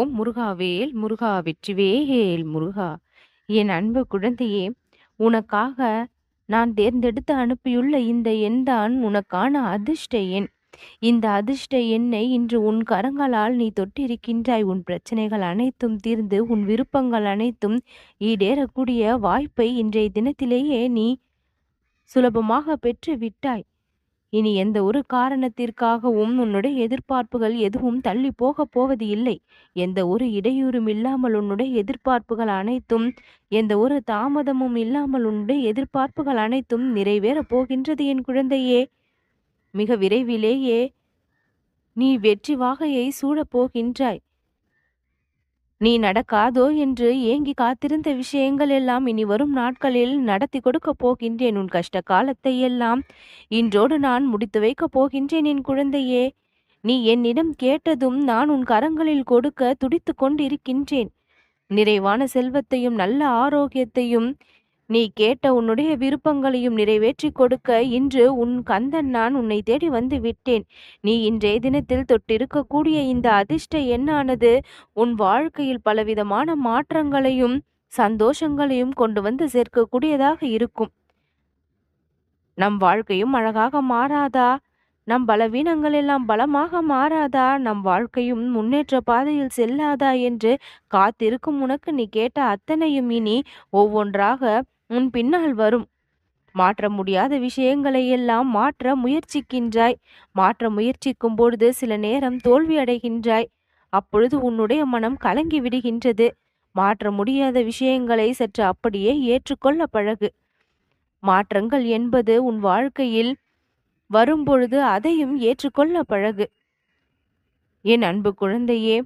ஓம் முருகாவேல் முருகா வெற்றிவேல் முருகா. என் அன்பு குழந்தையே உனக்காக நான் தேர்ந்தெடுத்து அனுப்பியுள்ள இந்த எண்தான் உனக்கான அதிர்ஷ்ட எண். இந்த அதிர்ஷ்ட எண்ணை இன்று உன் கரங்களால் நீ தொட்டிருக்கின்றாய். உன் பிரச்சனைகள் அனைத்தும் தீர்ந்து உன் விருப்பங்கள் அனைத்தும் ஈடேறக்கூடிய வாய்ப்பை இன்றைய தினத்திலேயே நீ சுலபமாக பெற்று விட்டாய். இனி எந்த ஒரு காரணத்திற்காகவும் உன்னுடைய எதிர்பார்ப்புகள் எதுவும் தள்ளி போகப் போவது இல்லை. எந்த ஒரு இடையூறும் இல்லாமல் உன்னுடைய எதிர்பார்ப்புகள் அனைத்தும் எந்த ஒரு தாமதமும் இல்லாமல் உன்னுடைய எதிர்பார்ப்புகள் அனைத்தும் நிறைவேறப் போகின்றது என் குழந்தையே. மிக விரைவிலேயே நீ வெற்றி வாகையை சூழப் போகின்றாய். நீ நடக்காதோ என்று ஏங்கி காத்திருந்த விஷயங்கள் எல்லாம் இனி வரும் நாட்களில் நடத்தி கொடுக்கப் போகின்றேன். உன் கஷ்ட காலத்தை எல்லாம் இன்றோடு நான் முடித்து வைக்கப் போகின்றேன் என் குழந்தையே. நீ என்னிடம் கேட்டதும் நான் உன் கரங்களில் கொடுக்க துடித்து கொண்டிருக்கின்றேன். நிறைவான செல்வத்தையும் நல்ல ஆரோக்கியத்தையும் நீ கேட்ட உன்னுடைய விருப்பங்களையும் நிறைவேற்றி கொடுக்க இன்று உன் கந்தன் நான் உன்னை தேடி வந்து விட்டேன். நீ இன்றைய தினத்தில் தொட்டிருக்கக்கூடிய இந்த அதிர்ஷ்ட எண்ணானது உன் வாழ்க்கையில் பலவிதமான மாற்றங்களையும் சந்தோஷங்களையும் கொண்டு வந்து சேர்க்கக்கூடியதாக இருக்கும். நம் வாழ்க்கையும் அழகாக மாறாதா? நம் பலவீனங்கள் எல்லாம் பலமாக மாறாதா? நம் வாழ்க்கையும் முன்னேற்ற பாதையில் செல்லாதா? என்று காத்திருக்கும் உனக்கு நீ கேட்ட அத்தனையும் இனி ஒவ்வொன்றாக உன் பின்னால் வரும். மாற்ற முடியாத விஷயங்களை எல்லாம் மாற்ற முயற்சிக்கின்றாய். மாற்ற முயற்சிக்கும் பொழுது சில நேரம் தோல்வி அடைகின்றாய். அப்பொழுது உன்னுடைய மனம் கலங்கி விடுகின்றது. மாற்ற முடியாத விஷயங்களை சற்று அப்படியே ஏற்றுக்கொள்ள பழகு. மாற்றங்கள் என்பது உன் வாழ்க்கையில் வரும்பொழுது அதையும் ஏற்றுக்கொள்ள பழகு. என் அன்பு குழந்தையே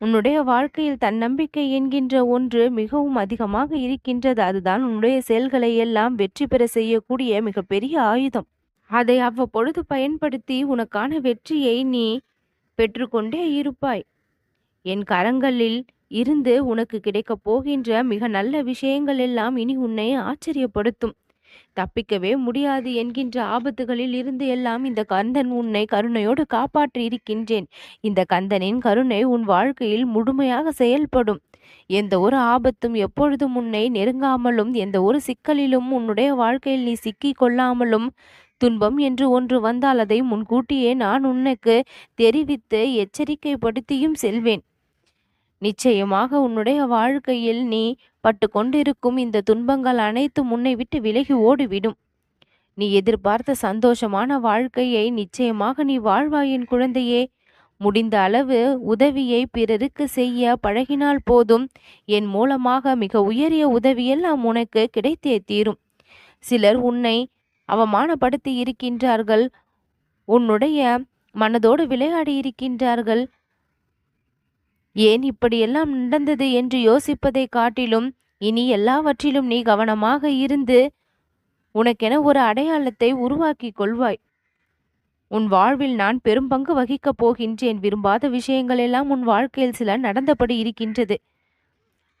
உன்னுடைய வாழ்க்கையில் தன்னம்பிக்கை என்கின்ற ஒன்று மிகவும் அதிகமாக இருக்கின்றது. அதுதான் உன்னுடைய செயல்களை எல்லாம் வெற்றி பெற செய்யக்கூடிய மிகப்பெரிய ஆயுதம். அதை அவ்வப்பொழுது பயன்படுத்தி உனக்கான வெற்றியை நீ பெற்றுக்கொண்டே இருப்பாய். என் கரங்களில் இருந்து உனக்கு கிடைக்கப் போகின்ற மிக நல்ல விஷயங்கள் எல்லாம் இனி உன்னை ஆச்சரியப்படுத்தும். தப்பிக்கவே முடியாது என்கின்ற ஆபத்துகளில் இருந்து எல்லாம் இந்த கந்தன் உன்னை கருணையோடு காப்பாற்றி இருக்கின்றேன். இந்த கந்தனின் கருணை உன் வாழ்க்கையில் முழுமையாக செயல்படும். எந்த ஒரு ஆபத்தும் எப்பொழுதும் உன்னை நெருங்காமலும் எந்த ஒரு சிக்கலிலும் உன்னுடைய வாழ்க்கையில் நீ சிக்கிக் கொள்ளாமலும் துன்பம் என்று ஒன்று வந்தால் அதை முன்கூட்டியே நான் உனக்கு தெரிவித்து எச்சரிக்கைப்படுத்தியும் செல்வேன். நிச்சயமாக உன்னுடைய வாழ்க்கையில் நீ பட்டு கொண்டிருக்கும் இந்த துன்பங்கள் அனைத்தும் உன்னை விட்டு விலகி ஓடிவிடும். நீ எதிர்பார்த்த சந்தோஷமான வாழ்க்கையை நிச்சயமாக நீ வாழ்வாயின் குழந்தையே. முடிந்த அளவு உதவியை பிறருக்கு செய்ய பழகினால் போதும். என் மூலமாக மிக உயரிய உதவியெல்லாம் உனக்கு கிடைத்தே தீரும். சிலர் உன்னை அவமானப்படுத்தி இருக்கின்றார்கள். உன்னுடைய மனதோடு விளையாடி இருக்கின்றார்கள். ஏன் இப்படியெல்லாம் நடந்தது என்று யோசிப்பதை காட்டிலும் இனி எல்லாவற்றிலும் நீ கவனமாக இருந்து உனக்கென ஒரு அடையாளத்தை உருவாக்கிக் கொள்வாய். உன் வாழ்வில் நான் பெரும் பங்கு வகிக்கப் போகின்றேன். விரும்பாத விஷயங்கள் எல்லாம் உன் வாழ்க்கையில் சில நடந்தபடி இருக்கின்றது.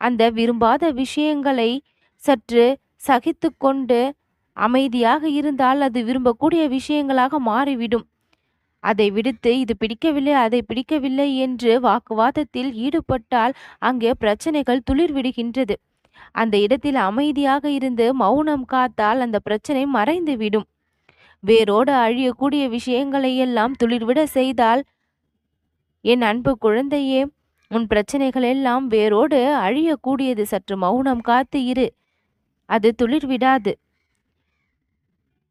அந்த விரும்பாத விஷயங்களை சற்று சகித்து கொண்டு அமைதியாக இருந்தால் அது விரும்பக்கூடிய விஷயங்களாக மாறிவிடும். அதை விடுத்து இது பிடிக்கவில்லை அதை பிடிக்கவில்லை என்று வாக்குவாதத்தில் ஈடுபட்டால் அங்கே பிரச்சனைகள் துளிர் விடுகின்றது அந்த இடத்தில் அமைதியாக இருந்து மௌனம் காத்தால் அந்த பிரச்சனை மறைந்து விடும் வேரோடு அழியக்கூடிய விஷயங்களை எல்லாம் துளிர்விட செய்தால் என் அன்பு குழந்தையே உன் பிரச்சனைகள் எல்லாம் வேரோடு அழியக்கூடியது. சற்று மௌனம் காத்து இரு. அது துளிர் விடாது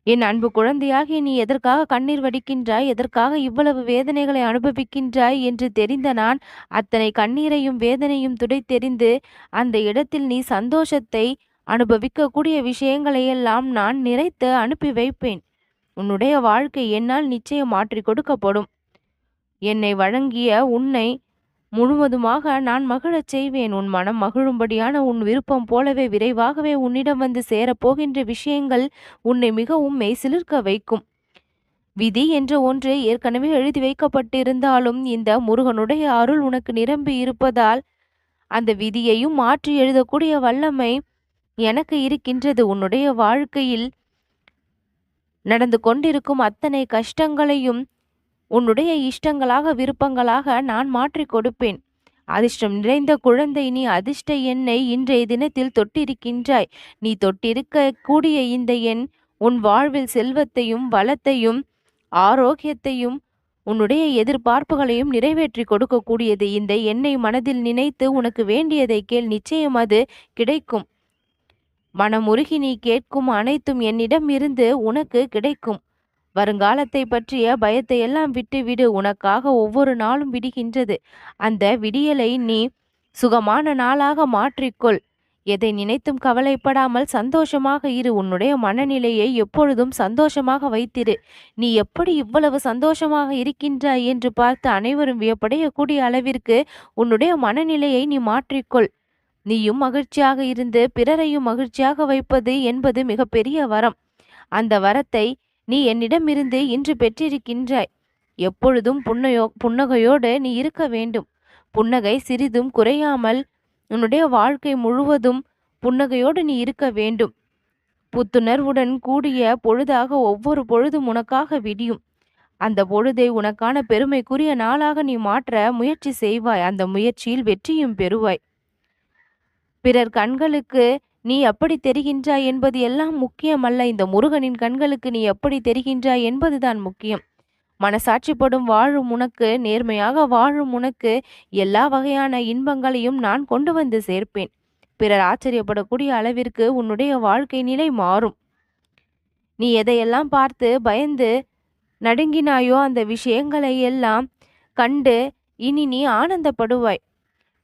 என் அன்பு குழந்தையாகி நீ எதற்காக கண்ணீர் வடிக்கின்றாய்? எதற்காக இவ்வளவு வேதனைகளை அனுபவிக்கின்றாய்? என்று தெரிந்த நான் அத்தனை கண்ணீரையும் வேதனையும் துடைத்தெறிந்து அந்த இடத்தில் நீ சந்தோஷத்தை அனுபவிக்கக்கூடிய விஷயங்களையெல்லாம் நான் நிறைத்து அனுப்பி வைப்பேன். உன்னுடைய வாழ்க்கை என்னால் நிச்சயம் மாற்றி கொடுக்கப்படும். என்னை வழங்கிய உன்னை முழுவதுமாக நான் மகிழச் செய்வேன். உன் மனம் மகிழும்படியான உன் விருப்பம் போலவே விரைவாகவே உன்னிடம் வந்து சேரப்போகின்ற விஷயங்கள் உன்னை மிகவும் மெய்சிலிர்க்க வைக்கும். விதி என்ற ஒன்று ஏற்கனவே எழுதி வைக்கப்பட்டிருந்தாலும் இந்த முருகனுடைய அருள் உனக்கு நிரம்பி இருப்பதால் அந்த விதியையும் மாற்றி எழுதக்கூடிய வல்லமை எனக்கு இருக்கின்றது. உன்னுடைய வாழ்க்கையில் நடந்து கொண்டிருக்கும் அத்தனை கஷ்டங்களையும் உன்னுடைய இஷ்டங்களாக விருப்பங்களாக நான் மாற்றி கொடுப்பேன். அதிர்ஷ்டம் நிறைந்த குழந்தை நீ அதிர்ஷ்ட எண்ணை இன்றைய தினத்தில் தொட்டிருக்கின்றாய். நீ தொட்டிருக்க கூடிய இந்த எண் உன் வாழ்வில் செல்வத்தையும் வளத்தையும் ஆரோக்கியத்தையும் உன்னுடைய எதிர்பார்ப்புகளையும் நிறைவேற்றி கொடுக்கக்கூடியது. இந்த எண்ணை மனதில் நினைத்து உனக்கு வேண்டியதை கேள். நிச்சயம் அது கிடைக்கும். மனமுருகி நீ கேட்கும் அனைத்தும் என்னிடம் இருந்து உனக்கு கிடைக்கும். வருங்காலத்தை பற்றிய பயத்தை எல்லாம் விட்டு விடு. உனக்காக ஒவ்வொரு நாளும் விடுகின்றது. அந்த விடியலை நீ சுகமான நாளாக மாற்றிக்கொள். எதை நினைத்தும் கவலைப்படாமல் சந்தோஷமாக இரு. உன்னுடைய மனநிலையை எப்பொழுதும் சந்தோஷமாக வைத்திரு. நீ எப்படி இவ்வளவு சந்தோஷமாக இருக்கின்றாய் என்று பார்த்து அனைவரும் வியப்படையக்கூடிய அளவிற்கு உன்னுடைய மனநிலையை நீ மாற்றிக்கொள். நீயும் மகிழ்ச்சியாக இருந்து பிறரையும் மகிழ்ச்சியாக வைப்பது என்பது மிகப்பெரிய வரம். அந்த வரத்தை நீ என்னிடமிருந்து இன்று பெற்றிருக்கின்றாய். எப்பொழுதும் புன்னையோ புன்னகையோடு நீ இருக்க வேண்டும். புன்னகை சிறிதும் குறையாமல் உன்னுடைய வாழ்க்கை முழுவதும் புன்னகையோடு நீ இருக்க வேண்டும். புத்துணர்வுடன் கூடிய பொழுதாக ஒவ்வொரு பொழுதும் உனக்காக விடியும். அந்த பொழுதை உனக்கான பெருமைக்குரிய நாளாக நீ மாற்ற முயற்சி செய்வாய். அந்த முயற்சியில் வெற்றியும் பெறுவாய். பிறர் கண்களுக்கு நீ எப்படி தெரிகின்றாய் என்பது எல்லாம் முக்கியமல்ல. இந்த முருகனின் கண்களுக்கு நீ எப்படி தெரிகின்றாய் என்பதுதான் முக்கியம். மனசாட்சிப்படும் வாழும் உனக்கு நேர்மையாக வாழும் உனக்கு எல்லா வகையான இன்பங்களையும் நான் கொண்டு வந்து சேர்ப்பேன். பிறர் ஆச்சரியப்படக்கூடிய அளவிற்கு உன்னுடைய வாழ்க்கை நிலை மாறும். நீ எதையெல்லாம் பார்த்து பயந்து நடுங்கினாயோ அந்த விஷயங்களை எல்லாம் கண்டு இனி நீ ஆனந்தப்படுவாய்.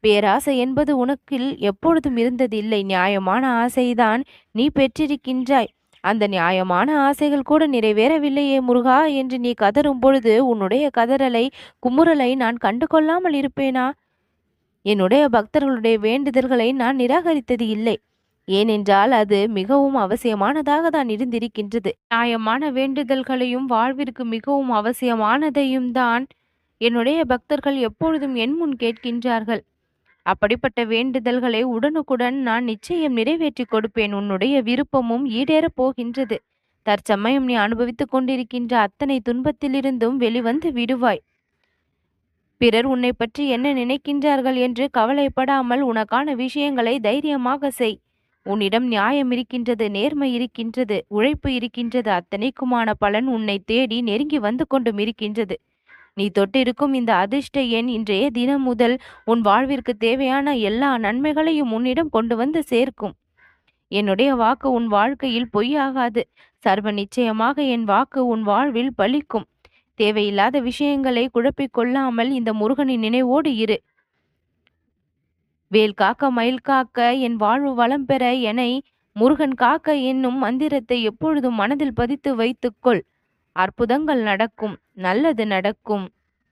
பேராசை என்பது உனக்கில் எப்பொழுதும் இருந்ததில்லை. நியாயமான ஆசைதான் நீ பெற்றிருக்கின்றாய். அந்த நியாயமான ஆசைகள் கூட நிறைவேறவில்லையே முருகா என்று நீ கதரும் பொழுது உன்னுடைய கதறலை குமுறலை நான் கண்டு கொள்ளாமல் இருப்பேனா? என்னுடைய பக்தர்களுடைய வேண்டுதல்களை நான் நிராகரித்தது இல்லை. ஏனென்றால் அது மிகவும் அவசியமானதாக தான் இருந்திருக்கின்றது. நியாயமான வேண்டுதல்களையும் வாழ்விற்கு மிகவும் அவசியமானதையும் தான் என்னுடைய பக்தர்கள் எப்பொழுதும் என் முன் கேட்கின்றார்கள். அப்படிப்பட்ட வேண்டுதல்களை உடனுக்குடன் நான் நிச்சயம் நிறைவேற்றி கொடுப்பேன். உன்னுடைய விருப்பமும் ஈடேறப் போகின்றது. தற்சமயம் நீ அனுபவித்துக் கொண்டிருக்கின்ற அத்தனை துன்பத்திலிருந்தும் வெளிவந்து விடுவாய். பிறர் உன்னை பற்றி என்ன நினைக்கின்றார்கள் என்று கவலைப்படாமல் உனக்கான விஷயங்களை தைரியமாக செய். உன்னிடம் நியாயம் இருக்கின்றது நேர்மை இருக்கின்றது உழைப்பு இருக்கின்றது. அத்தனைக்குமான பலன் உன்னை தேடி நெருங்கி வந்து கொண்டும் இருக்கின்றது. நீ தொட்டிருக்கும் இந்த அதிர்ஷ்ட எண் இன்றைய தினம் முதல் உன் வாழ்விற்கு தேவையான எல்லா நன்மைகளையும் உன்னிடம் கொண்டு வந்து சேர்க்கும். என்னுடைய வாக்கு உன் வாழ்க்கையில் பொய்யாகாது. சர்வ நிச்சயமாக என் வாக்கு உன் வாழ்வில் பலிக்கும். தேவையில்லாத விஷயங்களை குழப்பிக் கொள்ளாமல் இந்த முருகனின் நினைவோடு இரு. வேல் காக்க மயில் காக்க என் வாழ்வு வளம் பெற என்னை முருகன் காக்க என்னும் மந்திரத்தை எப்பொழுதும் மனதில் பதித்து வைத்துக்கொள் அற்புதங்கள் நடக்கும். நல்லது நடக்கும்.